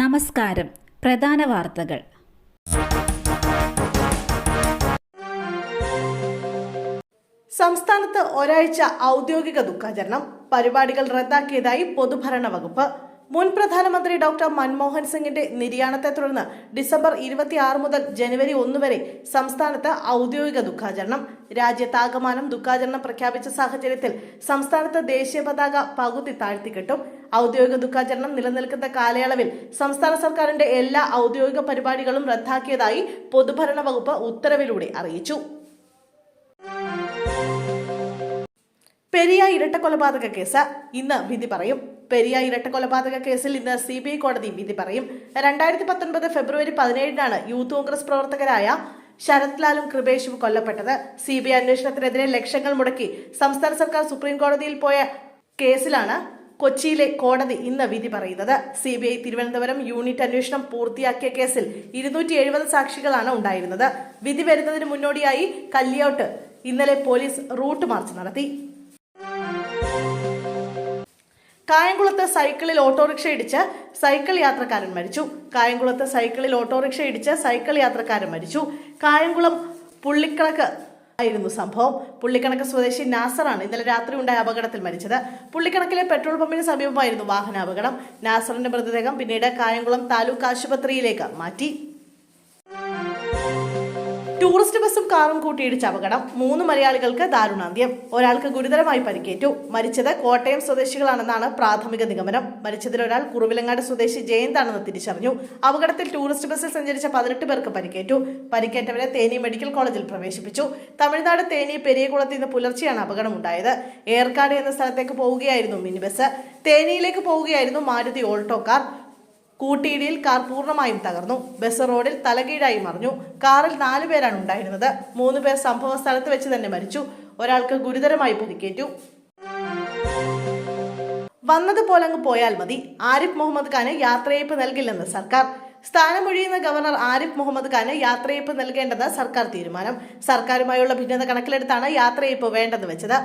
നമസ്കാരം. പ്രധാന വാർത്തകൾ. സംസ്ഥാനത്ത് ഒരാഴ്ച ഔദ്യോഗിക ദുഃഖാചരണം. പരിപാടികൾ റദ്ദാക്കിയതായി പൊതുഭരണ വകുപ്പ്. മുൻ പ്രധാനമന്ത്രി ഡോക്ടർ മൻമോഹൻ സിംഗിന്റെ നിര്യാണത്തെ തുടർന്ന് ഡിസംബർ ഇരുപത്തിയാറ് മുതൽ ജനുവരി ഒന്ന് വരെ സംസ്ഥാനത്ത് ഔദ്യോഗിക ദുഃഖാചരണം. രാജ്യത്താകമാനം ദുഃഖാചരണം പ്രഖ്യാപിച്ച സാഹചര്യത്തിൽ സംസ്ഥാനത്ത് ദേശീയ പതാക പകുതി താഴ്ത്തിക്കെട്ടും. ഔദ്യോഗിക ദുഃഖാചരണം നിലനിൽക്കുന്ന കാലയളവിൽ സംസ്ഥാന സർക്കാരിന്റെ എല്ലാ ഔദ്യോഗിക പരിപാടികളും റദ്ദാക്കിയതായി പൊതുഭരണ വകുപ്പ് ഉത്തരവിലൂടെ അറിയിച്ചു. പെരിയ ഇരട്ട കൊലപാതക കേസ്. ഇന്ന് വിധി പറയും. പെരിയ ഇരട്ട കൊലപാതക കേസിൽ ഇന്ന് സി ബി ഐ കോടതി വിധി പറയും. രണ്ടായിരത്തി പത്തൊൻപത് ഫെബ്രുവരി പതിനേഴിനാണ് യൂത്ത് കോൺഗ്രസ് പ്രവർത്തകരായ ശരത് ലാലും കൃപേഷും കൊല്ലപ്പെട്ടത്. സി ബി ഐ അന്വേഷണത്തിനെതിരെ ലക്ഷങ്ങൾ മുടക്കി സംസ്ഥാന സർക്കാർ സുപ്രീം കോടതിയിൽ പോയ കേസിലാണ് കൊച്ചിയിലെ കോടതി ഇന്ന് വിധി പറയുന്നത്. C B I Thiruvananthapuram unit അന്വേഷണം പൂർത്തിയാക്കിയ കേസിൽ ഇരുന്നൂറ്റി എഴുപത് സാക്ഷികളാണ് ഉണ്ടായിരുന്നത്. വിധി വരുന്നതിന് മുന്നോടിയായി കല്ലിയോട്ട് ഇന്നലെ പോലീസ് റൂട്ട് മാർച്ച് നടത്തി. കായംകുളത്ത് സൈക്കിളിൽ ഓട്ടോറിക്ഷ ഇടിച്ച് സൈക്കിൾ യാത്രക്കാരൻ മരിച്ചു. കായംകുളത്ത് സൈക്കിളിൽ ഓട്ടോറിക്ഷ ഇടിച്ച് സൈക്കിൾ യാത്രക്കാരൻ മരിച്ചു. കായംകുളം പുള്ളിക്കണക്ക് ആയിരുന്നു സംഭവം. പുള്ളിക്കണക്ക് സ്വദേശി നാസറാണ് ഇന്നലെ രാത്രി ഉണ്ടായ അപകടത്തിൽ മരിച്ചത്. പുള്ളിക്കണക്കിലെ പെട്രോൾ പമ്പിന് സമീപമായിരുന്നു വാഹനാപകടം. നാസറിന്റെ മൃതദേഹം പിന്നീട് കായംകുളം താലൂക്ക് ആശുപത്രിയിലേക്ക് മാറ്റി. ടൂറിസ്റ്റ് ബസ്സും കാറും കൂട്ടിയിടിച്ച അപകടം മൂന്ന് മലയാളികൾക്ക് ദാരുണാന്ത്യം. ഒരാൾക്ക് ഗുരുതരമായി പരിക്കേറ്റു. മരിച്ചത് കോട്ടയം സ്വദേശികളാണെന്നാണ് പ്രാഥമിക നിഗമനം. മരിച്ചതിൽ ഒരാൾ കുറുവിലങ്ങാട് സ്വദേശി ജയന്താണെന്ന് തിരിച്ചറിഞ്ഞു. അപകടത്തിൽ ടൂറിസ്റ്റ് ബസ്സിൽ സഞ്ചരിച്ച പതിനെട്ട് പേർക്ക് പരിക്കേറ്റു. പരിക്കേറ്റവരെ തേനി മെഡിക്കൽ കോളേജിൽ പ്രവേശിപ്പിച്ചു. തമിഴ്നാട് തേനി പെരിയകുളത്ത് ഇന്ന് പുലർച്ചെയാണ് അപകടമുണ്ടായത്. ഏർക്കാട് എന്ന സ്ഥലത്തേക്ക് പോവുകയായിരുന്നു മിനി ബസ് തേനിയിലേക്ക് പോവുകയായിരുന്നു മാരുതി ഓൾട്ടോ കാർ. കൂട്ടിയിടിയിൽ കാർ പൂർണമായും തകർന്നു. ബസ് റോഡിൽ തലകീഴായി മറിഞ്ഞു. കാറിൽ നാലു പേരാണ് ഉണ്ടായിരുന്നത്. മൂന്ന് പേർ സംഭവ സ്ഥലത്ത് വെച്ച് തന്നെ മരിച്ചു. ഒരാൾക്ക് ഗുരുതരമായി പരിക്കേറ്റു. വന്നതുപോലങ്ങ് പോയാൽ മതി. ആരിഫ് മുഹമ്മദ് ഖാന് യാത്രയയപ്പ് നൽകില്ലെന്ന് സർക്കാർ. സ്ഥാനമൊഴിയുന്ന ഗവർണർ ആരിഫ് മുഹമ്മദ് ഖാന് യാത്രയയപ്പ് നൽകേണ്ടെന്ന് സർക്കാർ തീരുമാനം. സർക്കാരുമായുള്ള ഭിന്നത കണക്കിലെടുത്താണ് യാത്രയയപ്പ് വേണ്ടെന്ന് വെച്ചത്.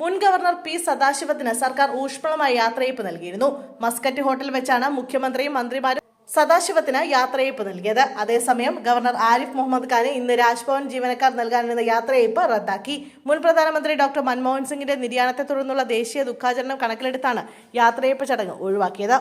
മുൻ ഗവർണർ പി സദാശിവത്തിന് സർക്കാർ ഊഷ്മളമായ യാത്രയയപ്പ് നൽകിയിരുന്നു. മസ്കറ്റ് ഹോട്ടൽ വെച്ചാണ് മുഖ്യമന്ത്രിയും മന്ത്രിമാരും സദാശിവത്തിന് യാത്രയയപ്പ് നൽകിയത്. അതേസമയം ഗവർണർ ആരിഫ് മുഹമ്മദ് ഖാന് ഇന്ന് രാജ്ഭവൻ ജീവനക്കാർ നൽകാനിരുന്ന യാത്രയയപ്പ് റദ്ദാക്കി. മുൻ പ്രധാനമന്ത്രി ഡോക്ടർ മൻമോഹൻ സിംഗിന്റെ നിര്യാണത്തെ തുടർന്നുള്ള ദേശീയ ദുഃഖാചരണം കണക്കിലെടുത്താണ് യാത്രയയപ്പ് ചടങ്ങ് ഒഴിവാക്കിയത്.